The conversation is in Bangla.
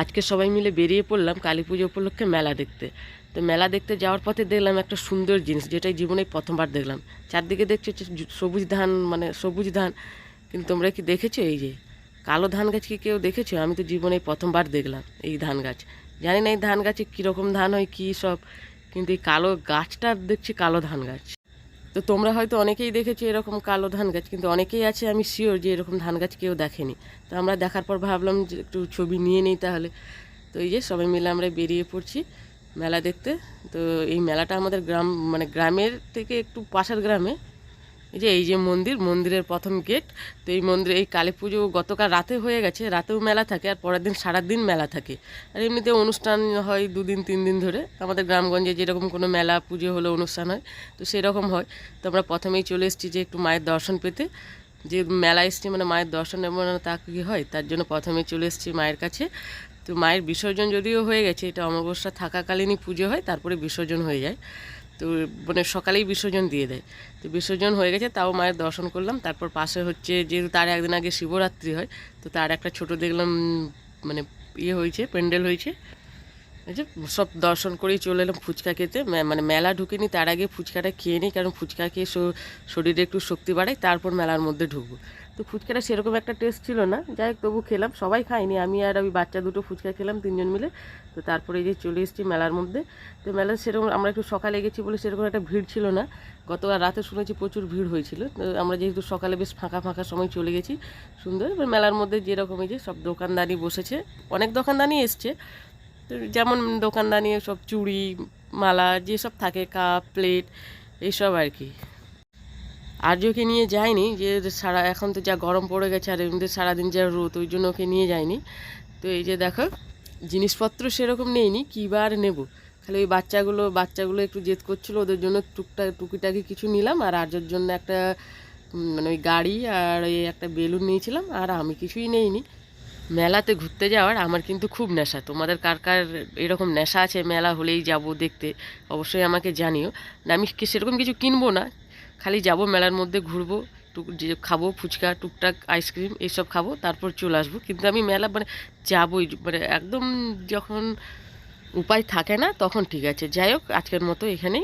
আজকে সবাই মিলে বেরিয়ে পড়লাম কালী পুজো উপলক্ষে মেলা দেখতে। তো মেলা দেখতে যাওয়ার পথে দেখলাম একটা সুন্দর জিনিস যেটা জীবনে প্রথমবার দেখলাম। চারদিকে দেখছি সবুজ ধান মানে সবুজ ধান। কিন্তু তোমরা কি দেখেছ এই যে? কালো ধান গাছ কি কেউ দেখেছ? আমি তো জীবনে প্রথমবার দেখলাম এই ধান গাছ। জানি না এই ধান গাছে কীরকম ধান হয়, কী সব। কিন্তু এই কালো গাছটা দেখছি কালো ধান গাছ। তো তোমরা হয়তো অনেকেই দেখেছ এরকম কালো ধান গাছ, কিন্তু অনেকেই আছে আমি শিওর যে এরকম ধান গাছ কেউ দেখেনি। তো আমরা দেখার পর ভাবলাম যে একটু ছবি নিয়ে নিই তাহলে। তো এই যে সবাই মিলে আমরা বেরিয়ে পড়ছি মেলা দেখতে। তো এই মেলাটা আমাদের গ্রাম মানে গ্রামের থেকে একটু পাশের গ্রামে। এই যে এই যে মন্দির, মন্দিরের প্রথম গেট তো এই মন্দিরে, এই কালী পুজো গতকাল রাতে হয়ে গেছে, রাতেও মেলা থাকে আর পরের দিন সারাদিন মেলা থাকে। আর এমনিতে অনুষ্ঠান হয় দুদিন, তিন দিন ধরে। আমাদের গ্রামগঞ্জে যেরকম কোনো মেলা, পুজো হলো, অনুষ্ঠান হয়, তো সেরকম হয়। তো আমরা প্রথমেই চলে এসেছি যে একটু মায়ের দর্শন পেতে। যে মেলা এসছি মানে মায়ের দর্শন নেব না, তা কি হয়? তার জন্য প্রথমে চলে এসেছি মায়ের কাছে। তো মায়ের বিসর্জন যদিও হয়ে গেছে, এটা অমাবস্যা থাকাকালীনই পুজো হয়, তারপরে বিসর্জন হয়ে যায়। তো মানে সকালেই বিসর্জন দিয়ে দেয়। তো বিসর্জন হয়ে গেছে, তাও মায়ের দর্শন করলাম। তারপর পাশে হচ্ছে যেহেতু তার একদিন আগে শিবরাত্রি হয়, তো তার একটা ছোট দেখলাম মানে ইয়ে হয়েছে, প্যান্ডেল হয়েছে। যে সব দর্শন করেই চলে এলাম ফুচকা খেতে। মানে মেলা ঢুকিনি, তার আগে ফুচকাটা খেয়ে নিই, কারণ ফুচকা খেয়ে শরীরে একটু শক্তি বাড়ায়, তারপর মেলার মধ্যে ঢুকবো। তো ফুচকাটা সেরকম একটা টেস্ট ছিল না। যাই হোক, তবু খেলাম। সবাই খাইনি আমি আর ওই বাচ্চা দুটো ফুচকা খেলাম তিনজন মিলে। তো তারপরে এই যে চলে এসেছি মেলার মধ্যে। তো মেলা সেরকম, আমরা একটু সকালে গেছি বলে সেরকম একটা ভিড় ছিল না। গতকাল রাতে শুনেছি প্রচুর ভিড় হয়েছিল। তো আমরা যেহেতু সকালে বেশ ফাঁকা ফাঁকা সময় চলে গেছি, সুন্দর। এবার মেলার মধ্যে যেরকম এই যে সব দোকানদানি বসেছে, অনেক দোকানদানি এসছে। তো যেমন দোকানদানি, সব চুড়ি, মালা, যেসব থাকে, কাপ, প্লেট, এইসব আর কি। আর্যকে নিয়ে যায়নি, যে সারা এখন তো যা গরম পড়ে গেছে আর এমনিতে সারাদিন যা রোদ, ওই জন্য ওকে নিয়ে যায়নি। তো এই যে দেখো, জিনিসপত্র সেরকম নেইনি, কী বার নেব? খালি ওই বাচ্চাগুলো বাচ্চাগুলো একটু জেদ করছিল, ওদের জন্য টুকটাক টুকিটাকি কিছু নিলাম, আর আর্যর জন্য একটা মানে ওই গাড়ি আর ওই একটা বেলুন নিয়েছিলাম, আর আমি কিছুই নেইনি। মেলাতে ঘুরতে যাওয়ার আমার কিন্তু খুব নেশা, তোমাদের কার কার এরকম নেশা আছে মেলা হলেই যাব দেখতে, অবশ্যই আমাকে জানিও। না, আমি সেরকম কিছু কিনবো না খালি যাব মেলার মধ্যে ঘুরবো, টুক যে খাব ফুচকা, টুকটাক আইসক্রিম এইসব খাব, তারপর চলে আসব। কিন্তু আমি মেলা মানে যাবোই মানে একদম যখন উপায় থাকে না, তখন ঠিক আছে। যাই হোক, আজকের মতো এখানেই।